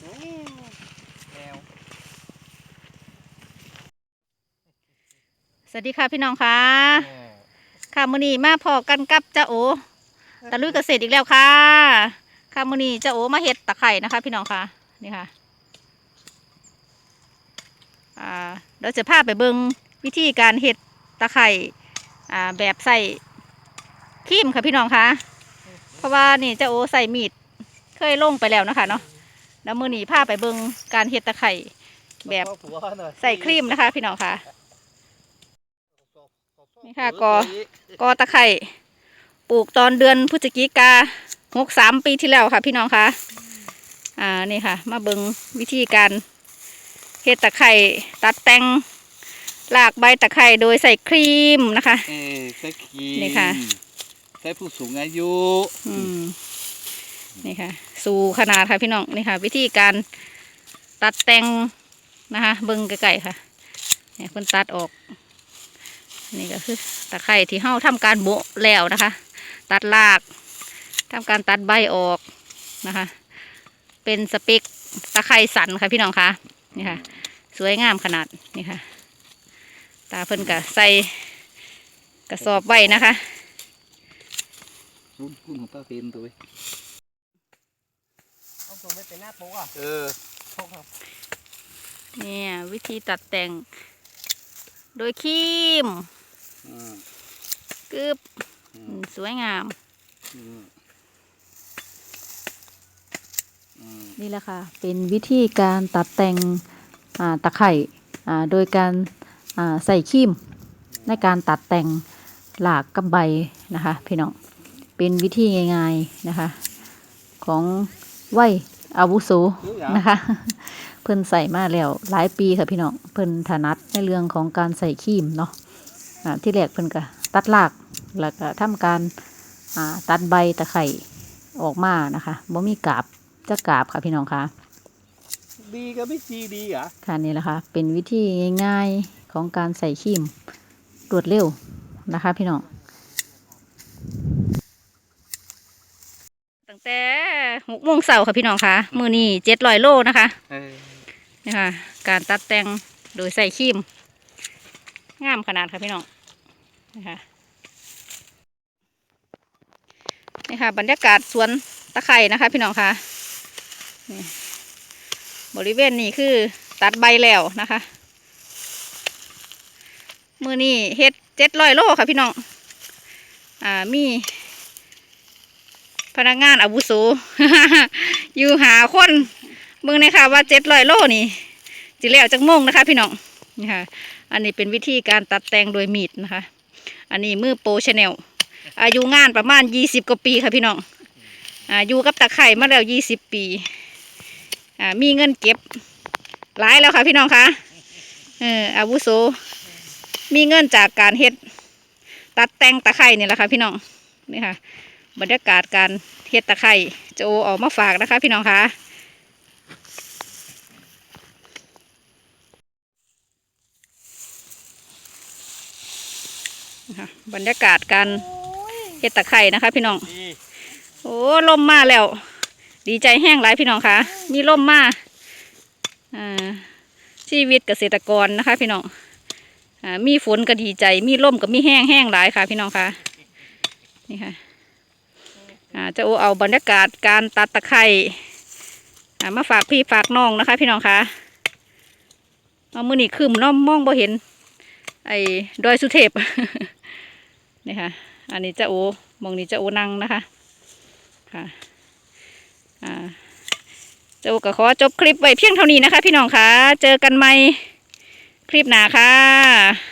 แมวสวัสดีค่ะพี่น้องค่ะ ค่ะมื้อนี้มาพอกันกับเจ้าโอตะลุยเกษตรอีกแล้วค่ะ ค่ะมื้อนี้เจ้าโอมาเฮ็ดตะไคร่นะคะ พี่น้องค่ะ นี่ค่ะ อ่าเดี๋ยวจะพาไปเบิ่งวิธีการเฮ็ดตะไคร่อ่าแบบใส่ครีมค่ะพี่น้องค่ะ เพราะว่านี่เจ้าโอใส่มีดเคยลงไปแล้วนะคะเนาะ แล้วมื้อนี้พาไปเบิ่งการเฮ็ดตะไคร่แบบใส่ครีมนะคะ พี่น้องค่ะ นี่ค่ะกอกอตะไคร่ปลูกตอนเดือนพฤศจิกาหกสามปีที่แล้วค่ะ พี่น้องคะอ่านี่ค่ะ มาเบิงวิธีการเฮ็ดตะไคร่ตัดแต่งลากใบตะไคร่โดยใส่ครีมนะคะเออใส่ครีมนี่ค่ะ ใส่ผู้สูงอายุ อืมนี่ค่ะ สู่ขนาดค่ะพี่น้องนี่ค่ะ วิธีการตัดแต่งนะคะเบิ้งไกลๆค่ะเนี่ยเพิ่นตัดออกนี่ก็คือตะไคร่ที่เฮาทำการโบะแล้วนะคะ ตัดรากทำการตัดใบออกนะคะ เป็นสเปกตะไคร่สันค่ะพี่น้องคะนี่ค่ะ สวยงามขนาดนี่ค่ะ ตาเพิ่นก็ใส่กระสอบไว้นะคะรุ่นรุ่นของป้าเป็นตัว เว้ยเอาส่งไปเป็นหน้าโป๊กอะเออโชคครับเนี่ย วิธีตัดแต่ง โดยครีมอืมกึบอือืมมสวยงามอืมอืมนี่แหละค่ะ เป็นวิธีการตัดแต่งอ่าตะไคร่อ่าโดยการอ่าใส่ครีมในการตัดแต่งหลากกับใบนะคะ พี่น้อง เป็นวิธีง่ายๆนะคะ ของ วัยอาวุโสรู้ยังนะคะ เพิ่นใส่มาแล้วหลายปีค่ะพี่น้องเพิ่นถนัดในเรื่องของการใส่ครีมเนาะอ่าที่แรกเพิ่นก็ตัดรากแล้วก็ทำการอ่าตัดใบตะไคร่ออกมานะคะบ่มีกาบจะกาบค่ะพี่น้องคะดีก็ไม่ดีดีเหรอะค่ะนี่แหละค่ะเป็นวิธีง่าย ๆของการใส่ครีมรวดเร็วนะคะ พี่น้อง ตั้งแต่หกโมงเสาร์ค่ะพี่น้องคะมือนี้เจ็ดร้อยโลนะคะเออนี่ค่ะ การตัดแต่งโดยใส่ครีมงามขนาดค่ะพี่น้องนี่ค่ะนี่ค่ะ บรรยากาศสวนตะไคร่นะคะ พี่น้องค่ะนี่บริเวณนี้คือตัดใบแล้วนะคะ มือนี้เฮ็ดเจ็ดร้อยโลค่ะพี่น้องอ่ามี พนักงานอาวุโสอยู่หาคนเบิ่งเลยค่ะว่าเจ็ดร้อยโลนี่จิแล้วจักโมงนะคะ พี่น้องนี่ค่ะ อันนี้เป็นวิธีการตัดแต่งโดยมีดนะคะ อันนี้มือโปรชาแนลอายุงานประมาณยี่สิบกว่าปีค่ะพี่น้องอ่าอยู่กับตะไคร่มาแล้วยี่สิบปีอ่ามีเงินเก็บหลายแล้วค่ะพี่น้องคะเอออาวุโสมีเงินจากการเฮ็ดตัดแต่งตะไคร่นี่แหละค่ะพี่น้องนี่ค่ะ บรรยากาศการเฮ็ดตะไคร่จะโอออกมาฝากนะคะ พี่น้องคะบรรยากาศการเฮ็ดตะไคร่นะคะ พี่น้อง โอ้ล่มมาแล้ว ดีใจแห้งหลายพี่น้องคะมีล่มมาอ่าชีวิตเกษตรกรนะคะ พี่น้องอ่ามีฝนก็ดีใจ มีล่มก็มีแห้งแห้งหลายค่ะ พี่น้องคะนี่ค่ะ จะโอเอาบรรยากาศการตัดตะไคร่มาฝากพี่ฝากน้องนะคะ พี่น้องคะเอามือนี่คืมน้อมมองบ่เห็น ไอ้ดอยสุเทพนี่ค่ะ อันนี้จะโอมองนี้จะโอนั่งนะคะ ค่ะ อ่าเจ้าก็ขอจบคลิปไว้เพียงเท่านี้นะคะ พี่น้องคะเจอกันใหม่คลิปหน้าค่ะ